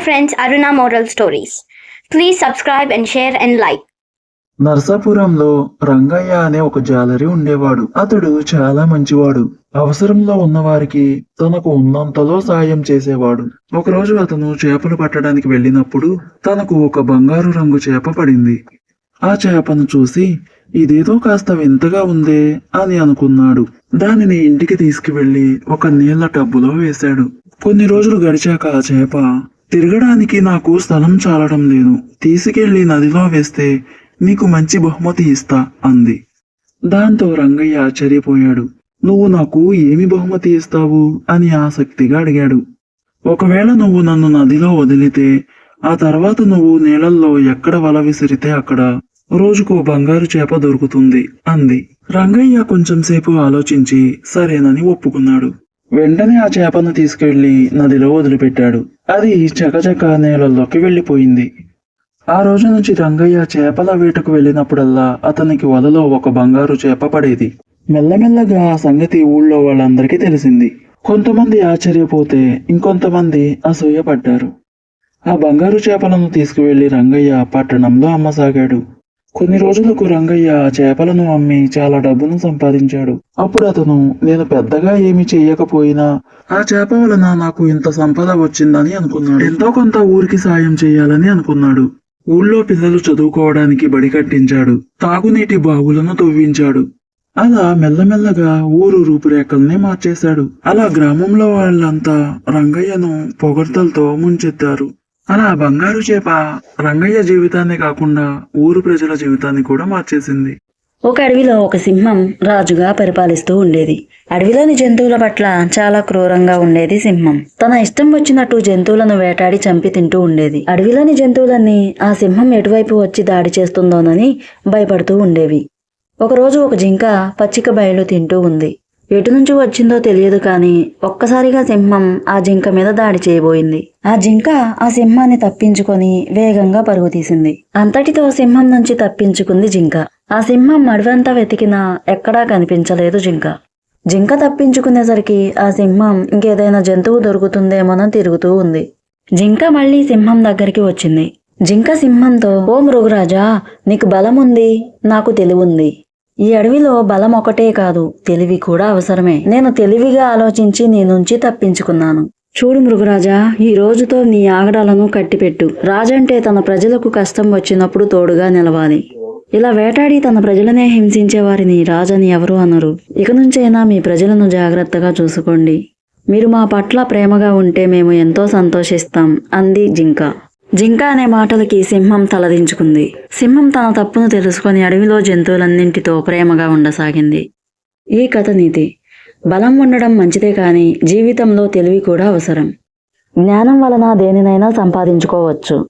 Friends Aruna moral stories please subscribe and share and like నర్సాపురంలో Rangayya అనే ఒక జాలరీ ఉండేవాడు. అతడు చాలా మంచివాడు. అవసరంలో ఉన్నవారికి తనకు ఉన్నంతలో సాయం చేసేవాడు. ఒకరోజు అతను చేపలు పట్టడానికి వెళ్ళినప్పుడు తనకు ఒక బంగారు రంగు చేప పడింది. ఆ చేపను చూసి ఇదేదో కాస్త వింతగా ఉందే అని అనుకున్నాడు. దానిని ఇంటికి తీసుకువెళ్ళి ఒక నీళ్ళ టబ్బులో వేశాడు. కొన్ని రోజులు గడిచాక ఆ చేప తిరగడానికి నాకు స్థలం చాలడం లేదు. తీసుకెళ్ళి నదిలో వేస్తే నీకు మంచి బహుమతి ఇస్తా అంది. దాంతో రంగయ్య ఆశ్చర్యపోయాడు. నువ్వు నాకు ఏమి బహుమతి ఇస్తావు అని ఆసక్తిగా అడిగాడు. ఒకవేళ నువ్వు నన్ను నదిలో వదిలితే ఆ తర్వాత నువ్వు నీళ్ళల్లో ఎక్కడ వల విసిరితే అక్కడ రోజుకో బంగారు చేప దొరుకుతుంది అంది. రంగయ్య కొంచెం సేపు ఆలోచించి సరేనని ఒప్పుకున్నాడు. వెంటనే ఆ చేపను తీసుకెళ్ళి నదిలో వదిలిపెట్టాడు. అది చకచక నేలల్లోకి వెళ్ళిపోయింది. ఆ రోజు నుంచి రంగయ్య చేపల వేటకు వెళ్ళినప్పుడల్లా అతనికి వలలో ఒక బంగారు చేప పడేది. మెల్లమెల్లగా ఆ సంగతి ఊళ్ళో వాళ్ళందరికీ తెలిసింది. కొంతమంది ఆశ్చర్యపోతే ఇంకొంతమంది అసూయపడ్డారు. ఆ బంగారు చేపలను తీసుకువెళ్ళి రంగయ్య పట్టణంలో అమ్మసాగాడు. కొన్ని రోజులకు రంగయ్య చేపలను అమ్మి చాలా డబ్బును సంపాదించాడు. అప్పుడు అతను నేను పెద్దగా ఏమి చేయకపోయినా ఆ చేప వలన నాకు ఇంత సంపద వచ్చిందని అనుకున్నాడు. ఎంతో కొంత ఊరికి సాయం చేయాలని అనుకున్నాడు. ఊళ్ళో పిల్లలు చదువుకోవడానికి బడి కట్టించాడు. తాగునీటి బావులను తవ్వించాడు. అలా మెల్లమెల్లగా ఊరు రూపురేఖల్ని మార్చేశాడు. అలా గ్రామంలో వాళ్ళంతా రంగయ్యను పొగడ్తలతో ముంచెత్తారు. అలా బంగారు చేప రంగయ్య జీవితాన్ని కాకుండా ఊరు ప్రజల జీవితాన్ని కూడా మార్చేసింది. ఒక అడవిలో ఒక సింహం రాజుగా పరిపాలిస్తూ ఉండేది. అడవిలోని జంతువుల పట్ల చాలా క్రూరంగా ఉండేది సింహం. తన ఇష్టం వచ్చినట్టు జంతువులను వేటాడి చంపి తింటూ ఉండేది. అడవిలోని జంతువులన్నీ ఆ సింహం ఎటువైపు వచ్చి దాడి చేస్తుందోనని భయపడుతూ ఉండేవి. ఒకరోజు ఒక జింక పచ్చిక బయలు తింటూ ఉంది. ఎటు నుంచి వచ్చిందో తెలియదు కానీ ఒక్కసారిగా సింహం ఆ జింక మీద దాడి చేయబోయింది. ఆ జింక ఆ సింహాన్ని తప్పించుకొని వేగంగా పరుగు తీసింది. అంతటితో సింహం నుంచి తప్పించుకుంది జింక. ఆ సింహం మడవంతా వెతికినా ఎక్కడా కనిపించలేదు జింక. జింక తప్పించుకునేసరికి ఆ సింహం ఇంకేదైనా జంతువు దొరుకుతుందేమోనని తిరుగుతూ ఉంది. జింక మళ్ళీ సింహం దగ్గరికి వచ్చింది. జింక సింహంతో ఓ మృగరాజా నీకు బలం ఉంది నాకు తెలివుంది. ఈ అడవిలో బలం ఒకటే కాదు తెలివి కూడా అవసరమే. నేను తెలివిగా ఆలోచించి నీ నుంచి తప్పించుకున్నాను. చూడు మృగరాజా ఈ రోజుతో నీ ఆగడాలను కట్టిపెట్టు. రాజంటే తన ప్రజలకు కష్టం వచ్చినప్పుడు తోడుగా నిలవాలి. ఇలా వేటాడి తన ప్రజలనే హింసించే వారిని రాజని ఎవరు అనరు. ఇక నుంచైనా మీ ప్రజలను జాగ్రత్తగా చూసుకోండి. మీరు మా పట్ల ప్రేమగా ఉంటే మేము ఎంతో సంతోషిస్తాం అంది జింక. జింక అనే మాటలకి సింహం తలదించుకుంది. సింహం తన తప్పును తెలుసుకొని అడవిలో జంతువులన్నింటితో ప్రేమగా ఉండసాగింది. ఈ కథ నీతి. బలం ఉండడం మంచిదే కానీ జీవితంలో తెలివి కూడా అవసరం. జ్ఞానం వలన దేనినైనా సంపాదించుకోవచ్చు.